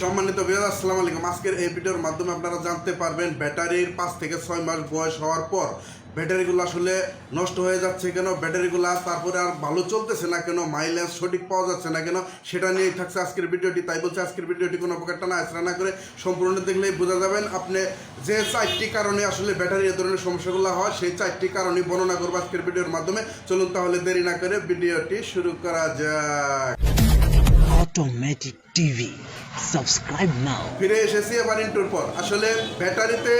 সম্মানিত বিরাজ আসসালামু আলাইকুম। আজকের এই ভিডিওর মাধ্যমে আপনারা জানতে পারবেন, ব্যাটারির পাঁচ থেকে ছয় মাস বয়স হওয়ার পর ব্যাটারিগুলো আসলে নষ্ট হয়ে যাচ্ছে কেন? ব্যাটারিগুলো তারপরে আর ভালো চলতেছে না কেন? মাইলেজ সঠিক পাওয়া যাচ্ছে না কেন? সেটা নিয়েই থাকছে আজকের ভিডিওটি। তাই বলছে, আজকের ভিডিওটি কোনো প্রকার টানা আশ্রা না করে সম্পূর্ণ দেখলেই বোঝা যাবেন আপনি যে চারটি কারণে আসলে ব্যাটারি এ ধরনের সমস্যাগুলো হয়, সেই চারটি কারণে বর্ণনা করব আজকের ভিডিওর মাধ্যমে। চলুন তাহলে দেরি না করে ভিডিওটি শুরু করা যাক। Automatic TV. Subscribe now. ফিরে এসেছি এবার ইন্টুর পর আসলে ব্যাটারিতে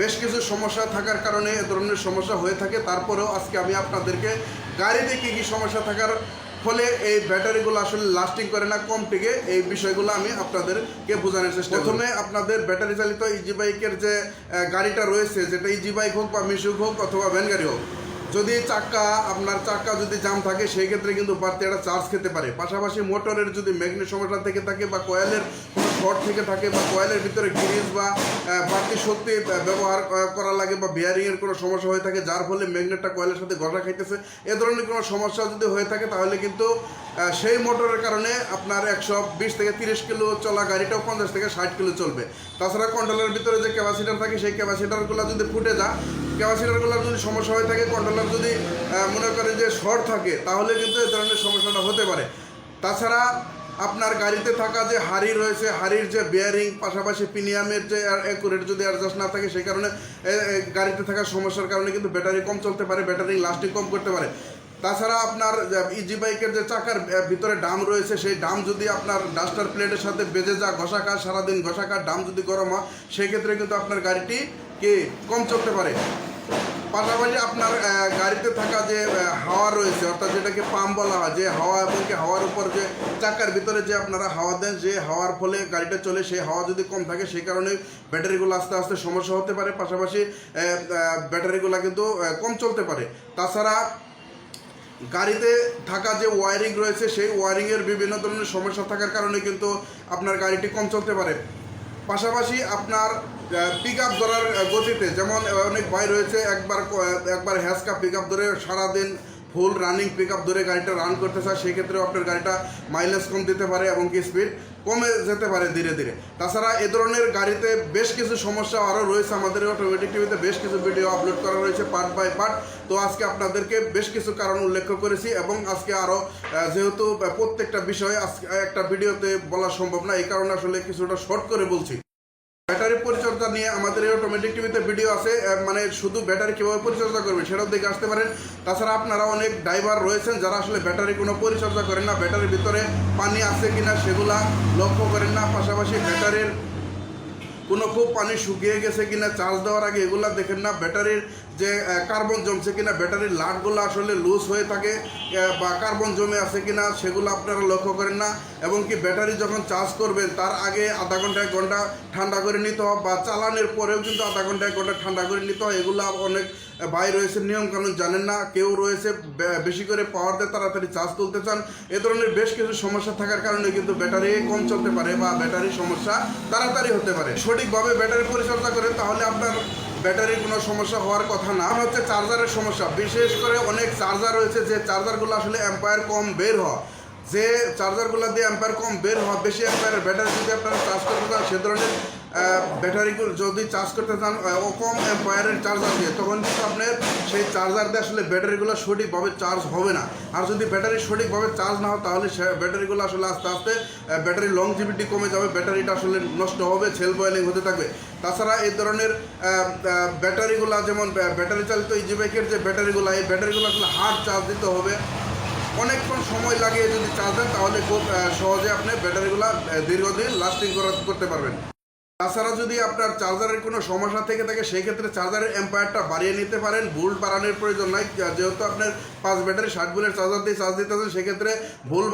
বেশ কিছু সমস্যা থাকার কারণে এ ধরনের সমস্যা হয়ে থাকে তারপরেও আজকে আমি আপনাদেরকে গাড়িতে কী কী সমস্যা থাকার ফলে এই ব্যাটারিগুলো আসলে লাস্টিং করে না, কম টিকে, এই বিষয়গুলো আমি আপনাদেরকে বোঝানোর চেষ্টা। প্রথমে আপনাদের ব্যাটারি চালিত ইজি বাইকের যে গাড়িটা রয়েছে, যেটা ইজি বাইক হোক বা মিশুক হোক অথবা ভ্যান গাড়ি হোক যদি চাক্কা, আপনার চাক্কা যদি জাম থাকে, সেই ক্ষেত্রে কিন্তু বাড়তি একটা চার্জ খেতে পারে। পাশাপাশি মোটরের যদি ম্যাগনেট সমস্যা থেকে থাকে বা কয়েলের কোনো শর্ট থেকে থাকে বা কয়েলের ভিতরে গ্রিজ বা বাড়তি শক্তি ব্যবহার করা লাগে বা বিয়ারিংয়ের কোনো সমস্যা হয়ে থাকে, যার ফলে ম্যাগনেটটা কয়েলের সাথে ঘষা খাইতেছে। এ ধরনের কোনো সমস্যা যদি হয়ে থাকে, তাহলে কিন্তু সেই মোটরের কারণে আপনার একশো বিশ থেকে তিরিশ কিলো চলা গাড়িটাও পঞ্চাশ থেকে ষাট কিলো চলবে। তাছাড়া কন্ট্রোলের ভিতরে যে ক্যাপাসিটার থাকে, সেই ক্যাপাসিটারগুলো যদি ফুটে যায় ক্যাপাসিটারগুলোর যদি সমস্যা হয়ে থাকে কন্ট্রোলার যদি মনে করে যে শর্ট থাকে, তাহলে কিন্তু এ ধরনের সমস্যাটা হতে পারে। তাছাড়া আপনার গাড়িতে থাকা যে হাড়ি রয়েছে, হাড়ির যে বেয়ারিং পাশাপাশি প্রিমিয়ামের যে অ্যাকুরেট যদি অ্যাডজাস্ট না থাকে, সেই কারণে গাড়িতে থাকা সমস্যার কারণে কিন্তু ব্যাটারি কম চলতে পারে ব্যাটারি লাস্টিং কম করতে পারে। তাছাড়া আপনার ইজি বাইকের যে চাকার ভিতরে ডাম রয়েছে, সেই ডাম যদি আপনার ডাস্টার প্লেটের সাথে বেজে যা ঘষা খায় সারাদিন ঘষা খায় ডাম যদি গরম হয়, সেক্ষেত্রে কিন্তু আপনার গাড়িটি কে কম চলতে পারে। পাশাপাশি আপনার গাড়িতে থাকা যে হাওয়া রয়েছে, অর্থাৎ যেটাকে পাম্প বলা হয়, যে হাওয়া এবং কি হাওয়ার উপর যে চাকার ভিতরে যে আপনারা হাওয়া দেন, যে হাওয়ার ফলে গাড়িটা চলে, সেই হাওয়া যদি কম থাকে, সেই কারণে ব্যাটারিগুলো আস্তে আস্তে সমস্যা হতে পারে। পাশাপাশি ব্যাটারিগুলো কিন্তু কম চলতে পারে। তাছাড়া গাড়িতে থাকা যে ওয়ারিং রয়েছে, সেই ওয়ারিংয়ের বিভিন্ন ধরনের সমস্যা থাকার কারণে কিন্তু আপনার গাড়িটি কম চলতে পারে। পাশাপাশি আপনার পিক আপ ধরার গতিতে। যেমন অনেক ভাই রয়েছে, একবার একবার হ্যাসকা পিক আপ ধরে সারাদিন ফুল রানিং পিক আপ ধরে গাড়িটা রান করতে চায়, সেক্ষেত্রেও আপনার গাড়িটা মাইলেজ কম দিতে পারে এবং কি স্পিড কমে যেতে পারে ধীরে ধীরে। তাছাড়া এ ধরনের গাড়িতে বেশ কিছু সমস্যা আরও রয়েছে আমাদের অটোমেটিক টিভিতে বেশ কিছু ভিডিও আপলোড করা রয়েছে পার্ট বাই পার্ট তো আজকে আপনাদেরকে বেশ কিছু কারণ উল্লেখ করেছি এবং আজকে আরও যেহেতু প্রত্যেকটা বিষয়ে আজকে একটা ভিডিওতে বলা সম্ভব না, এই কারণে আসলে কিছুটা শর্ট করে বলছি। ব্যাটারি পরিচর্যা নিয়ে আমাদের এই অটোমেটিক টিভিতে ভিডিও আছে মানে শুধু ব্যাটারি কীভাবে পরিচর্যা করবে সেটাও দেখে আসতে পারেন। তাছাড়া আপনারা অনেক ড্রাইভার রয়েছেন যারা আসলে ব্যাটারি কোনো পরিচর্যা করেন না, ব্যাটারির ভিতরে পানি আছে কিনা সেগুলা লক্ষ্য করেন না। পাশাপাশি ব্যাটারির কোনো খুব পানি শুকিয়ে গেছে কিনা, চার্জ দেওয়ার আগে এগুলা দেখেন না, ব্যাটারির যে কার্বন জমছে কিনা ব্যাটারির লাটগুলো আসলে লুজ হয়ে থাকে বা কার্বন জমে আছে কিনা, সেগুলো আপনারা লক্ষ্য করেন না। এবং কি ব্যাটারি যখন চার্জ করবেন, তার আগে আধা ঘণ্টা এক ঘণ্টা ঠান্ডা করে নিতে হয় বা চালানোর পরেও কিন্তু আধা ঘণ্টা এক ঘণ্টা ঠান্ডা করে নিতে হয় এগুলো অনেক ভাই রয়েছে নিয়ম কানুন জানেন না, কেউ রয়েছে বেশি করে পাওয়ার দিয়ে তাড়াতাড়ি চার্জ তুলতে চান। এ ধরনের বেশ কিছু সমস্যা থাকার কারণে কিন্তু ব্যাটারি কম চলতে পারে, বা ব্যাটারির সমস্যা তাড়াতাড়ি হতে পারে। সঠিকভাবে ব্যাটারি পরিচর্যা করেন, তাহলে আপনার ব্যাটারির কোনো সমস্যা হওয়ার কথা না। হচ্ছে চার্জারের সমস্যা। বিশেষ করে অনেক চার্জার রয়েছে যে চার্জারগুলো আসলে এম্পায়ার কম বের হয়। যে চার্জারগুলো দিয়ে অ্যাম্পায়ার কম বের হওয়া বেশি অ্যাম্পায়ারের ব্যাটারি যদি আপনারা চার্জ করতে চান, সে ধরনের ব্যাটারিগুলো যদি চার্জ করতে চান ও কম অ্যাম্পায়ারের চার্জার দিয়ে, তখন কিন্তু আপনার সেই চার্জার দিয়ে আসলে ব্যাটারিগুলো সঠিকভাবে চার্জ হবে না। আর যদি ব্যাটারি সঠিকভাবে চার্জ না হয়, তাহলে সে ব্যাটারিগুলো আসলে আস্তে আস্তে ব্যাটারি লংজিভিটি কমে যাবে ব্যাটারিটা আসলে নষ্ট হবে সেল বয়েলিং হতে থাকবে। তাছাড়া এই ধরনের ব্যাটারিগুলো যেমন ব্যা- ব্যাটারি চালিত ইজি বাইকের যে ব্যাটারিগুলো এই ব্যাটারিগুলো আসলে হার্ড চার্জ দিতে হবে। অনেকক্ষণ সময় লাগিয়ে যদি চার্জ দেন, তাহলে খুব সহজে আপনি ব্যাটারিগুলো দীর্ঘদিন লাস্টিং করতে পারবেন। তাছাড়া যদি আপনার চার্জারের কোনো সমস্যা থেকে থাকে সেই ক্ষেত্রে চার্জারের এম্পায়ারটা বাড়িয়ে নিতে পারেন। ভোল্ট বাড়ানোর প্রয়োজন নাই। যেহেতু আপনার পাঁচ ব্যাটারি, ষাট ভোল্টের চার্জার দিয়ে চার্জ দিতেছেন সেক্ষেত্রে ভুল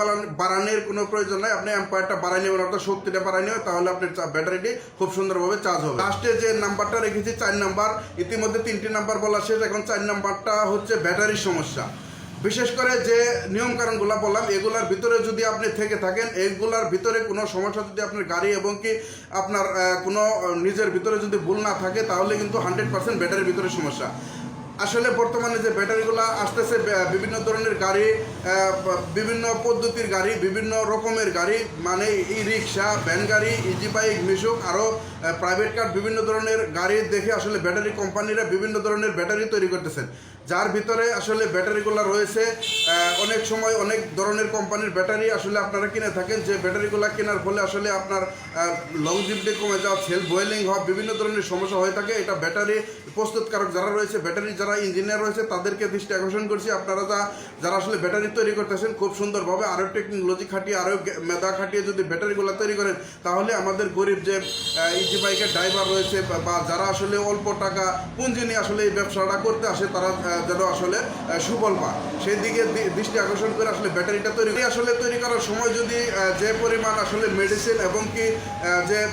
বাড়ানোর কোনো প্রয়োজন নাই। আপনি এম্পায়ারটা বাড়াই নেবেন, অর্থাৎ শক্তিটা বাড়াই নেবেন, তাহলে আপনার ব্যাটারিটি খুব সুন্দরভাবে চার্জ হবে। লাস্টে যে নাম্বারটা রেখেছি, চার নাম্বার ইতিমধ্যে তিনটি নাম্বার বলা শেষ। এখন চার নাম্বারটা হচ্ছে ব্যাটারির সমস্যা। বিশেষ করে যে নিয়ম কারণগুলো বললাম, এগুলার ভিতরে যদি আপনি থেকে থাকেন, এগুলার ভিতরে কোনো সমস্যা যদি আপনার গাড়ি এবং কি আপনার কোনো নিজের ভিতরে যদি ভুল না থাকে, তাহলে কিন্তু হান্ড্রেড পার্সেন্ট ব্যাটারির ভিতরে সমস্যা। আসলে বর্তমানে যে ব্যাটারিগুলো আসতেছে বিভিন্ন ধরনের গাড়ি বিভিন্ন পদ্ধতির গাড়ি, বিভিন্ন রকমের গাড়ি মানে ই রিক্সা, ভ্যান গাড়ি, ইজি বাইক, মিশুক আরও প্রাইভেট কার বিভিন্ন ধরনের গাড়ি দেখে আসলে ব্যাটারি কোম্পানিরা বিভিন্ন ধরনের ব্যাটারি তৈরি করতেছেন। যার ভিতরে আসলে ব্যাটারিগুলো রয়েছে অনেক সময় অনেক ধরনের কোম্পানির ব্যাটারি আসলে আপনারা কিনে থাকেন, যে ব্যাটারিগুলো কেনার ফলে আসলে আপনার লং জিপটি কমে যাওয়া সেলফ বয়েলিং হওয়া, বিভিন্ন ধরনের সমস্যা হয়ে থাকে। এটা ব্যাটারি প্রস্তুতকারক যারা রয়েছে ব্যাটারি যারা ইঞ্জিনিয়ার রয়েছে, তাদেরকে দৃষ্টি আকর্ষণ করছি। আপনারা যা, যারা আসলে ব্যাটারি তৈরি করতেছেন খুব সুন্দরভাবে। আরও টেকনোলজি খাটিয়ে, আরও মেধা খাটিয়ে যদি ব্যাটারিগুলো তৈরি করেন, তাহলে আমাদের গরিব যে ইজি বাইকের ড্রাইভার রয়েছে বা- যারা আসলে অল্প টাকা পুঁজি নিয়ে আসলে এই ব্যবসাটা করতে আসে, তারা যেন আসলে সুফল পায়। সেই দিকে দৃষ্টি আকর্ষণ করে আসলে ব্যাটারিটা তৈরি আসলে তৈরি করার সময় যদি যে পরিমাণ আসলে মেডিসিন এবং কি যে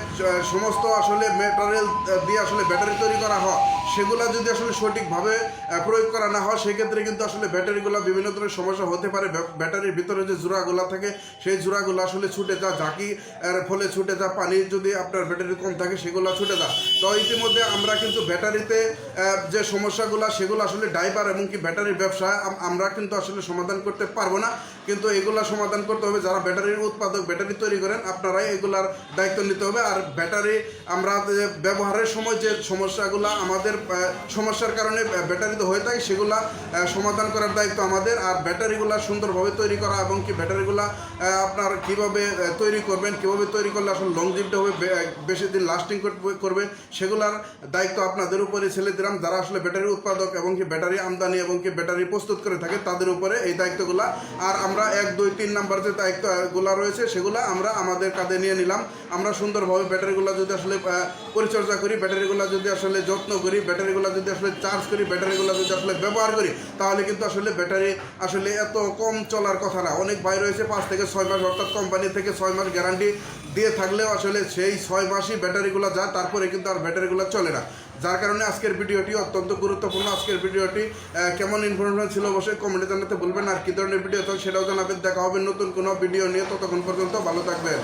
সমস্ত আসলে ম্যাটেরিয়াল দিয়ে আসলে ব্যাটারি তৈরি করা হয় সেগুলো যদি আসলে সঠিকভাবে প্রয়োগ করা না হয়, সেক্ষেত্রে কিন্তু আসলে ব্যাটারিগুলো বিভিন্ন ধরনের সমস্যা হতে পারে। ব্য- ব্যাটারির ভিতরে যে জোড়াগুলো থাকে, সেই জোড়াগুলো আসলে ছুটে যা ঝাঁকি এর ফলে ছুটে যা, পানি যদি আপনার ব্যাটারি কম থাকে, সেগুলো ছুটে যা। তো ইতিমধ্যে আমরা কিন্তু ব্যাটারিতে যে সমস্যাগুলো, সেগুলো আসলে ড্রাইভার এবং কি ব্যাটারির ব্যবসা আমরা কিন্তু আসলে সমাধান করতে পারব না। কিন্তু এগুলো সমাধান করতে হবে। যারা ব্যাটারির উৎপাদক, ব্যাটারি তৈরি করেন, আপনারাই এগুলার দায়িত্ব নিতে হবে। আর ব্যাটারি, আমরা ব্যবহারের সময় যে সমস্যাগুলো আমাদের সমস্যার কারণে ব্যাটারিতে হয়ে থাকে, সেগুলা সমাধান করার দায়িত্ব আমাদের। আর ব্যাটারিগুলা সুন্দরভাবে তৈরি করা এবং কি ব্যাটারিগুলা আপনার কীভাবে তৈরি করবেন, কীভাবে তৈরি করলে আসলে লং জিপটা হবে বেশি দিন লাস্টিং করবে সেগুলার দায়িত্ব আপনাদের উপরে ছেলে দিলাম। যারা আসলে ব্যাটারি উৎপাদক এবং কি ব্যাটারি আমদানি এবং কি ব্যাটারি প্রস্তুত করে থাকে, তাদের উপরে এই দায়িত্বগুলা। আর আমরা এক, দুই, তিন নাম্বার যে দায়িত্বগুলো রয়েছে, সেগুলো আমরা আমাদের কাঁধে নিয়ে নিলাম। আমরা সুন্দরভাবে ব্যাটারিগুলো যদি আসলে পরিচর্যা করি ব্যাটারিগুলো যদি আসলে যত্ন করি ব্যাটারিগুলো যদি আসলে চার্জ করি, ব্যাটারিগুলো যদি আসলে ব্যবহার করি, তাহলে কিন্তু আসলে ব্যাটারি আসলে এত কম চলার কথা না। অনেক ভাই রয়েছে পাঁচ থেকে ছয় মাস, অর্থাৎ কোম্পানি থেকে ছয় মাস গ্যারান্টি দিয়ে থাকলেও আসলে সেই ছয় মাসই ব্যাটারিগুলো যায়, তারপরে কিন্তু আর ব্যাটারিগুলো চলে না। যার কারণে আজকের ভিডিওটি অত্যন্ত গুরুত্বপূর্ণ। আজকের ভিডিওটি কেমন ইনফরমেশন ছিল অবশ্যই কমেন্টে জানাতে বলবেন আর কী ধরনের ভিডিও তো সেটাও জানাবেন। দেখা হবে নতুন কোনো ভিডিও নিয়ে। ততক্ষণ পর্যন্ত ভালো থাকবেন।